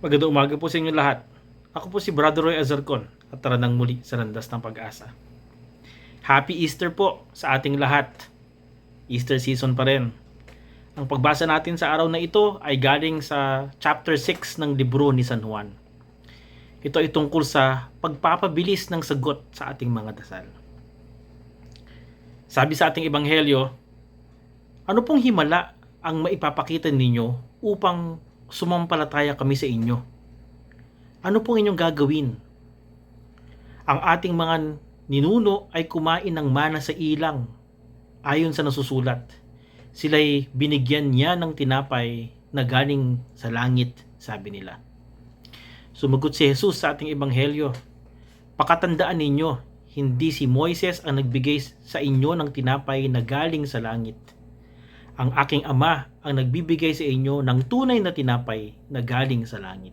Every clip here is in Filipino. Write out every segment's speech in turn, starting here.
Magandang umaga po sa inyo lahat. Ako po si Brother Roy Azarcon at tara nang muli sa landas ng pag-asa. Happy Easter po sa ating lahat. Easter season pa rin. Ang pagbasa natin sa araw na ito ay galing sa chapter 6 ng libro ni San Juan. Ito ay tungkol sa pagpapabilis ng sagot sa ating mga dasal. Sabi sa ating ebanghelyo, ano pong himala ang maipapakita ninyo upang sumampalataya kami sa inyo? Ano pong inyong gagawin? Ang ating mga ninuno ay kumain ng mana sa ilang ayon sa nasusulat. Sila'y binigyan niya ng tinapay na galing sa langit, sabi nila. Sumagot si Jesus sa ating ebanghelyo, Pakatandaan ninyo, hindi si Moises ang nagbigay sa inyo ng tinapay na galing sa langit. Ang aking ama ang nagbibigay sa inyo ng tunay na tinapay na galing sa langit.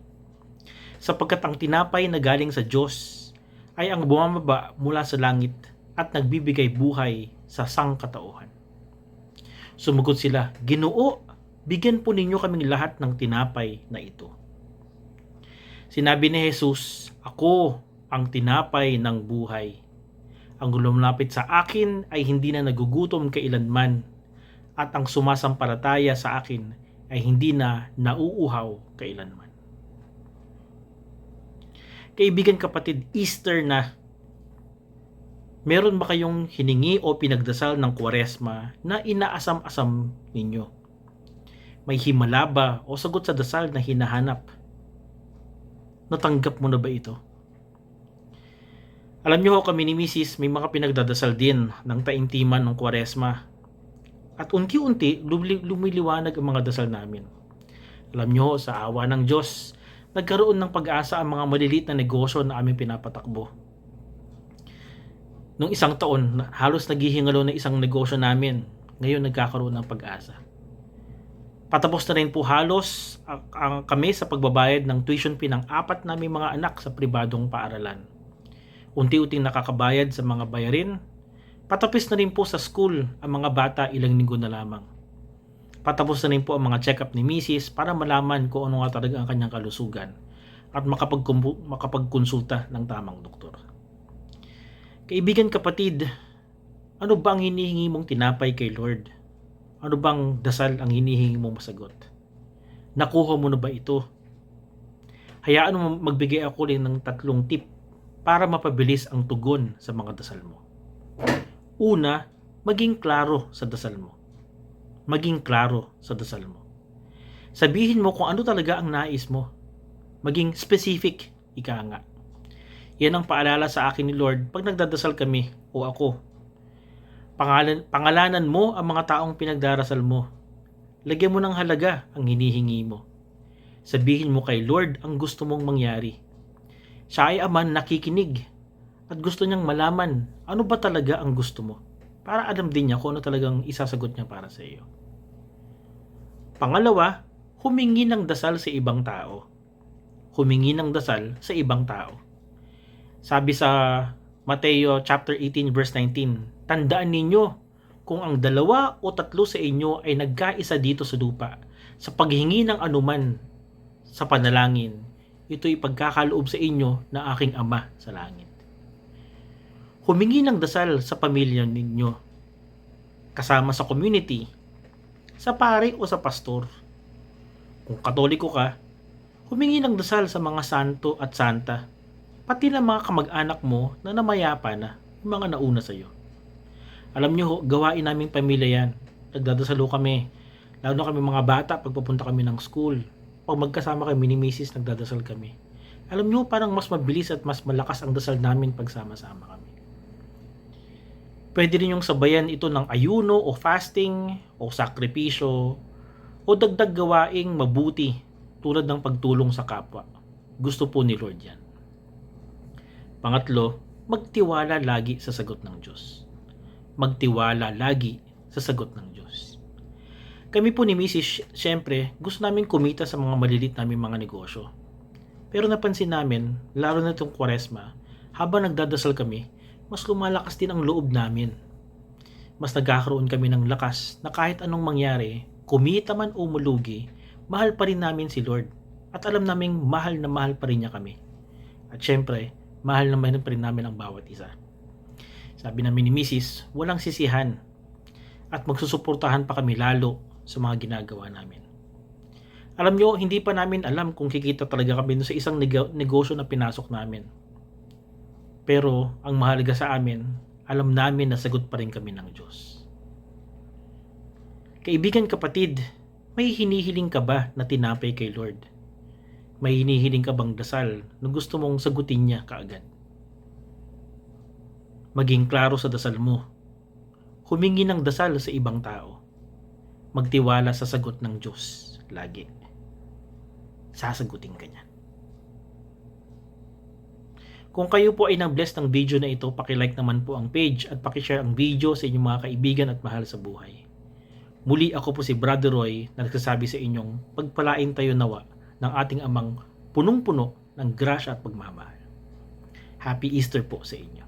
Sapagkat ang tinapay na galing sa Diyos ay ang bumababa mula sa langit at nagbibigay buhay sa sangkatauhan. Sumugot sila, Ginoo, bigyan po ninyo kaming lahat ng tinapay na ito. Sinabi ni Jesus, Ako ang tinapay ng buhay. Ang lumapit sa akin ay hindi na nagugutom kailanman at ang sumasampalataya sa akin ay hindi na nauuhaw kailanman. Kaibigan kapatid, Easter na. Meron ba kayong hiningi o pinagdasal ng kwaresma na inaasam-asam ninyo? May himala ba o sagot sa dasal na hinahanap? Natanggap mo na ba ito? Alam niyo ho kami ni Mrs. may mga pinagdadasal din ng taimtiman ng kwaresma. At unti-unti lumili- lumiliwanag ang mga dasal namin. Alam niyo ho, sa awa ng Diyos, nagkaroon ng pag-asa ang mga maliliit na negosyo na aming pinapatakbo. Nung isang taon, halos naghihingalo na isang negosyo namin. Ngayon nagkakaroon ng pag-asa. Patapos na rin po halos ang, ang kami sa pagbabayad ng tuition fee ng apat naming mga anak sa pribadong paaralan. Unti-unting nakakabayad sa mga bayarin. Patapos na rin po sa school ang mga bata ilang linggo na lamang. Patapos na rin po ang mga check-up ni Mrs. para malaman kung ano nga talaga ang kanyang kalusugan at makapagkonsulta ng tamang doktor. Kaibigan kapatid, ano ba ang hinihingi mong tinapay kay Lord? Ano bang dasal ang hinihingi mong masagot? Nakuha mo na ba ito? Hayaan mo magbigay ako rin ng tatlong tip para mapabilis ang tugon sa mga dasal mo. Una, maging klaro sa dasal mo. Maging klaro sa dasal mo. Sabihin mo kung ano talaga ang nais mo. Maging specific, ika nga. Yan ang paalala sa akin ni Lord pag nagdadasal kami o ako Pangalan, pangalanan mo ang mga taong pinagdarasal mo. Lagyan mo ng halaga ang hinihingi mo. Sabihin mo kay Lord ang gusto mong mangyari. Siya ay aman nakikinig at gusto niyang malaman ano ba talaga ang gusto mo para alam din niya kung ano talagang isasagot niya para sa iyo. Pangalawa, humingi ng dasal sa ibang tao. Humingi ng dasal sa ibang tao. Sabi sa Mateo chapter 18 verse 19, Tandaan ninyo kung ang dalawa o tatlo sa inyo ay nagkaisa dito sa lupa sa paghingi ng anuman sa panalangin, ito'y pagkakaloob sa inyo ng aking Ama sa langit. Humingi ng dasal sa pamilya ninyo, kasama sa community, sa pare o sa pastor. Kung katoliko ka, humingi ng dasal sa mga santo at santa, pati na mga kamag-anak mo na namayapa na, yung mga nauna sa iyo. Alam nyo, ho, gawain naming pamilya yan. Nagdadasalo kami. Lalo na kami mga bata pag papunta kami ng school. Pag magkasama kami ni Mrs. nagdadasal kami. Alam nyo, parang mas mabilis at mas malakas ang dasal namin pag sama-sama kami. Pwede rin yung sabayan ito ng ayuno o fasting o sakripisyo o dagdag gawaing mabuti tulad ng pagtulong sa kapwa. Gusto po ni Lord yan. Pangatlo, magtiwala lagi sa sagot ng Diyos magtiwala lagi sa sagot ng Diyos. Kami po ni Mrs. Siyempre, gusto namin kumita sa mga malilit namin mga negosyo. Pero napansin namin, lalo na itong kwaresma, habang nagdadasal kami, mas lumalakas din ang loob namin. Mas nagkakaroon kami ng lakas na kahit anong mangyari, kumita man o mulugi, mahal pa rin namin si Lord. At alam naming mahal na mahal pa rin niya kami. At syempre, mahal na mahal pa rin namin ang bawat isa. Sabi namin ni Mrs., walang sisihan. At magsusuportahan pa kami lalo sa mga ginagawa namin. Alam nyo, hindi pa namin alam kung kikita talaga kami sa isang neg- negosyo na pinasok namin. Pero ang mahalaga sa amin, alam namin na sagot pa rin kami ng Diyos. Kaibigan kapatid, may hinihiling ka ba na tinapay kay Lord? May hinihiling ka bang dasal na gusto mong sagutin niya kaagad? Maging klaro sa dasal mo. Humingi ng dasal sa ibang tao. Magtiwala sa sagot ng Diyos lagi. Sasagutin ka niya. Kung kayo po ay na-bless ng video na ito, pakilike naman po ang page at pakishare ang video sa inyong mga kaibigan at mahal sa buhay. Muli ako po si Brother Roy na nagsasabi sa inyong pagpalain tayo nawa ng ating amang punong-puno ng grasya at pagmamahal. Happy Easter po sa inyo.